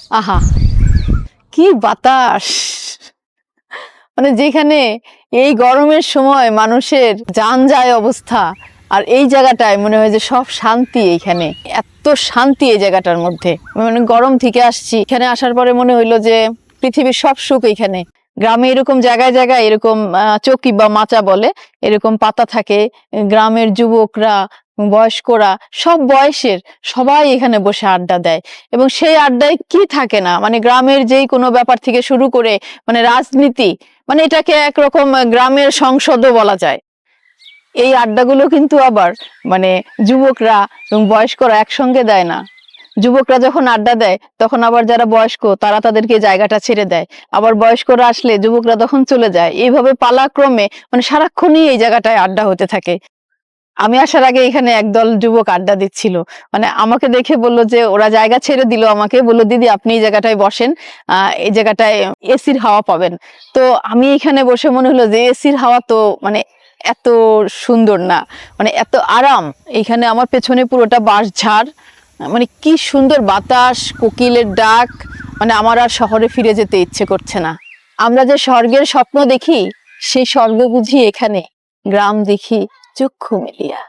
আহা, কি বাতাস। মানে যেখানে এই গরমের সময় মানুষের যান যায় অবস্থা, আর এই জায়গাটায় মনে হয় যে সব শান্তি এইখানে। এত শান্তি এই জায়গাটার মধ্যে। মানে গরম থেকে আসছি, এখানে আসার পরে মনে হইল যে পৃথিবীর সব সুখ এইখানে। গ্রামে এরকম জায়গায় জায়গায় এরকম চকি বা মাচা বলে, এরকম পাতা থাকে গ্রামের যুবকরা, বয়স্করা, সব বয়সের সবাই এখানে বসে আড্ডা দেয়। এবং সেই আড্ডায় কি থাকে না? মানে গ্রামের যেই কোনো ব্যাপার থেকে শুরু করে মানে রাজনীতি মানে এটাকে একরকম গ্রামের সংসদও বলা যায়। এই আড্ডাগুলো কিন্তু আবার মানে যুবকরা এবং বয়স্করা একসঙ্গে দেয় না। যুবকরা যখন আড্ডা দেয়, তখন আবার যারা বয়স্ক, তারা তাদেরকে জায়গাটা ছেড়ে দেয়। আবার বয়স্করা আসলে যুবকরা তখন চলে যায়। এইভাবে পালাক্রমে মানে সারাক্ষণই এই জায়গাটায় আড্ডা হতে থাকে। আমি আসার আগে এখানে একদল যুবক আড্ডা দিচ্ছিল। মানে আমাকে দেখে বলল যে, ওরা জায়গা ছেড়ে দিল আমাকে। বলল, দিদি, আপনি এই জায়গাটায় বসেন। আহ এই জায়গাটায় এসির হাওয়া পাবেন। তো আমি এখানে বসে মনে হলো যে, এসির হাওয়া তো মানে এত সুন্দর না। মানে এত আরাম। এখানে আমার পেছনে পুরোটা বাঁশ ঝাড়। মানে কি সুন্দর বাতাস, কোকিলের ডাক মানে আমার আর শহরে ফিরে যেতে ইচ্ছে করছে না। আমরা যে স্বর্গের স্বপ্ন দেখি, সেই স্বর্গ বুঝি এখানে, গ্রাম দেখি চক্ষু মেলিয়া।